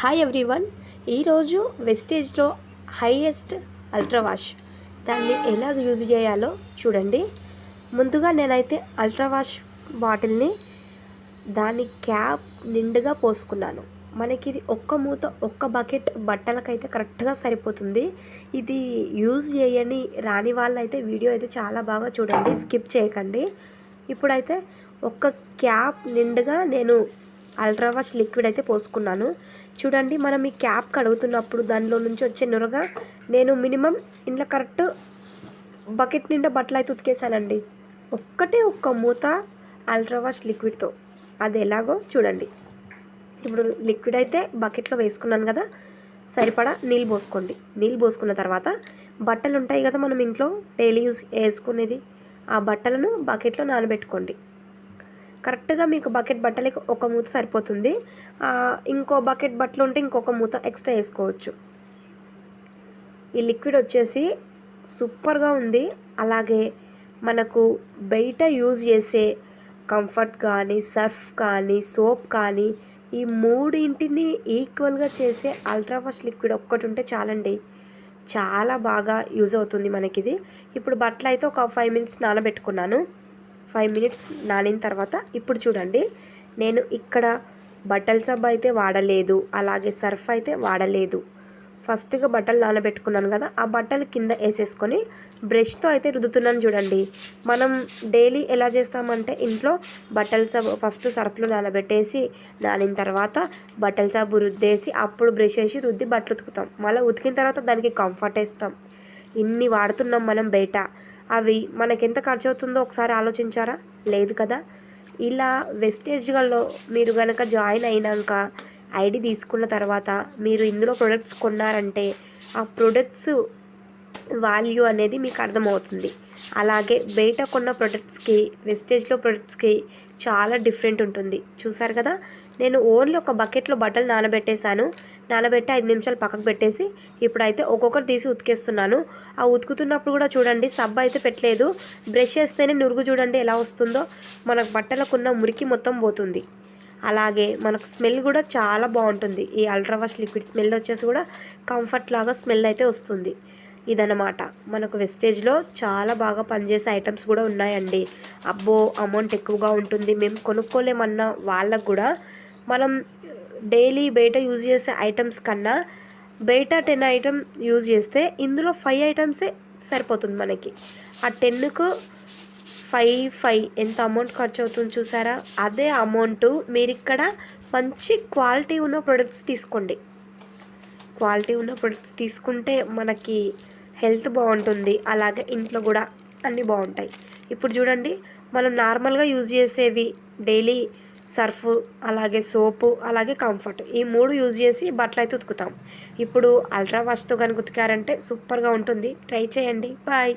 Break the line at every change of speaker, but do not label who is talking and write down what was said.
Hi everyone ఈరోజు వెస్టేజ్లో highest ultra wash దాన్ని ఎలా యూజ్ చేయాలో చూడండి. ముందుగా నేనైతే అల్ట్రా వాష్ బాటిల్ని దాని క్యాప్ నిండుగా పోసుకున్నాను. మనకి ఇది ఒక్క మూత ఒక్క బకెట్ బట్టలకైతే కరెక్ట్గా సరిపోతుంది. ఇది యూజ్ చేయని రాని వాళ్ళైతే వీడియో అయితే చాలా బాగా చూడండి. స్కిప్ చేయకండి. ఇప్పుడైతే ఒక్క క్యాప్ నిండుగా నేను అల్ట్రా వాష్ లిక్విడ్ అయితే పోసుకున్నాను. చూడండి మనం ఈ క్యాప్ కడుగుతున్నప్పుడు దానిలో నుంచి వచ్చే నురగ నేను మినిమం ఇంట్లో కరెక్ట్ బకెట్ నిండా బట్టలు అయితే ఉతికేసానండి ఒక్కటే ఒక్క మూత అల్ట్రా వాష్ లిక్విడ్తో. అది ఎలాగో చూడండి. ఇప్పుడు లిక్విడ్ అయితే బకెట్లో వేసుకున్నాను కదా సరిపడా నీళ్ళు పోసుకోండి. నీళ్ళు పోసుకున్న తర్వాత బట్టలు ఉంటాయి కదా మనం ఇంట్లో డైలీ యూస్ వేసుకునేది ఆ బట్టలను బకెట్లో నానబెట్టుకోండి. కరెక్ట్గా మీకు బకెట్ బట్టలకి ఒక మూత సరిపోతుంది. ఇంకో బకెట్ బట్టలు ఉంటే ఇంకొక మూత ఎక్స్ట్రా వేసుకోవచ్చు. ఈ లిక్విడ్ వచ్చేసి సూపర్గా ఉంది. అలాగే మనకు బయట యూజ్ చేసే కంఫర్ట్ కానీ సర్ఫ్ కానీ సోప్ కానీ ఈ మూడింటిని ఈక్వల్గా చేసే అల్ట్రా ఫస్ట్ లిక్విడ్ ఒక్కటి ఉంటే చాలండి. చాలా బాగా యూజ్ అవుతుంది మనకిది. ఇప్పుడు బట్టలు అయితే ఒక ఫైవ్ మినిట్స్ నానబెట్టుకున్నాను. ఫైవ్ మినిట్స్ నానిన తర్వాత ఇప్పుడు చూడండి నేను ఇక్కడ బట్టల సబ్బు అయితే వాడలేదు అలాగే సర్ఫ్ అయితే వాడలేదు. ఫస్ట్గా బట్టలు నానబెట్టుకున్నాను కదా ఆ బట్టలు కింద వేసేసుకొని బ్రష్తో అయితే రుద్దుతున్నాను చూడండి. మనం డైలీ ఎలా చేస్తామంటే ఇంట్లో బట్టల సబ్బు ఫస్ట్ సర్ఫ్లు నానబెట్టేసి నానిన తర్వాత బట్టల సబ్బు రుద్దేసి అప్పుడు బ్రష్ వేసి రుద్ది బట్టలు ఉతుకుతాం. మళ్ళీ ఉతికిన తర్వాత దానికి కంఫర్ట్ వేస్తాం. ఇన్ని వాడుతున్నాం మనం బయట. అవి మనకెంత ఖర్చు అవుతుందో ఒకసారి ఆలోచించారా? లేదు కదా. ఇలా వెస్టేజ్లలో మీరు కనుక జాయిన్ అయినాక ఐడి తీసుకున్న తర్వాత మీరు ఇందులో ప్రొడక్ట్స్ కొన్నారంటే ఆ ప్రొడక్ట్స్ వాల్యూ అనేది మీకు అర్థమవుతుంది. అలాగే బయట కొన్న ప్రొడక్ట్స్కి వెస్టేజ్లో ప్రొడక్ట్స్కి చాలా డిఫరెంట్ ఉంటుంది. చూసారు కదా? నేను ఓన్లీ ఒక బకెట్లో బట్టలు నానబెట్టేశాను. నానబెట్టి ఐదు నిమిషాలు పక్కకు పెట్టేసి ఇప్పుడైతే ఒక్కొక్కరు తీసి ఉతికేస్తున్నాను. ఆ ఉతుకుతున్నప్పుడు కూడా చూడండి సబ్బు అయితే పెట్టలేదు. బ్రష్ చేస్తేనే నురుగు చూడండి ఎలా వస్తుందో. మనకు బట్టలకున్న మురికి మొత్తం పోతుంది. అలాగే మనకు స్మెల్ కూడా చాలా బాగుంటుంది. ఈ అల్ట్రా వాష్ లిక్విడ్ స్మెల్ వచ్చేసి కూడా కంఫర్ట్ లాగా స్మెల్ అయితే వస్తుంది. ఇదనమాట మనకు వెస్టేజ్లో చాలా బాగా పనిచేసే ఐటమ్స్ కూడా ఉన్నాయండి. అబ్బో అమౌంట్ ఎక్కువగా ఉంటుంది. మేము కొనుక్కోలేమన్న వాళ్ళకు కూడా మనం డైలీ బయట యూజ్ చేసే ఐటమ్స్ కన్నా బయట టెన్ ఐటమ్ యూజ్ చేస్తే ఇందులో ఫైవ్ ఐటమ్సే సరిపోతుంది మనకి. ఆ టెన్కు ఫైవ్ ఫైవ్ ఎంత అమౌంట్ ఖర్చు అవుతుంది చూసారా? అదే అమౌంట్ మీరు ఇక్కడ మంచి క్వాలిటీ ఉన్న ప్రొడక్ట్స్ తీసుకోండి. క్వాలిటీ ఉన్న ప్రొడక్ట్స్ తీసుకుంటే మనకి హెల్త్ బాగుంటుంది. అలాగే ఇంట్లో కూడా అన్నీ బాగుంటాయి. ఇప్పుడు చూడండి మనం నార్మల్గా యూజ్ చేసేవి డైలీ సర్ఫ్ అలాగే సోపు అలాగే కంఫర్ట్ ఈ మూడు యూజ్ చేసి బట్టలు అయితే ఉతుకుతాం. ఇప్పుడు అల్ట్రా వాష్తో కనుక ఉతికారంటే సూపర్గా ఉంటుంది. ట్రై చేయండి. బాయ్.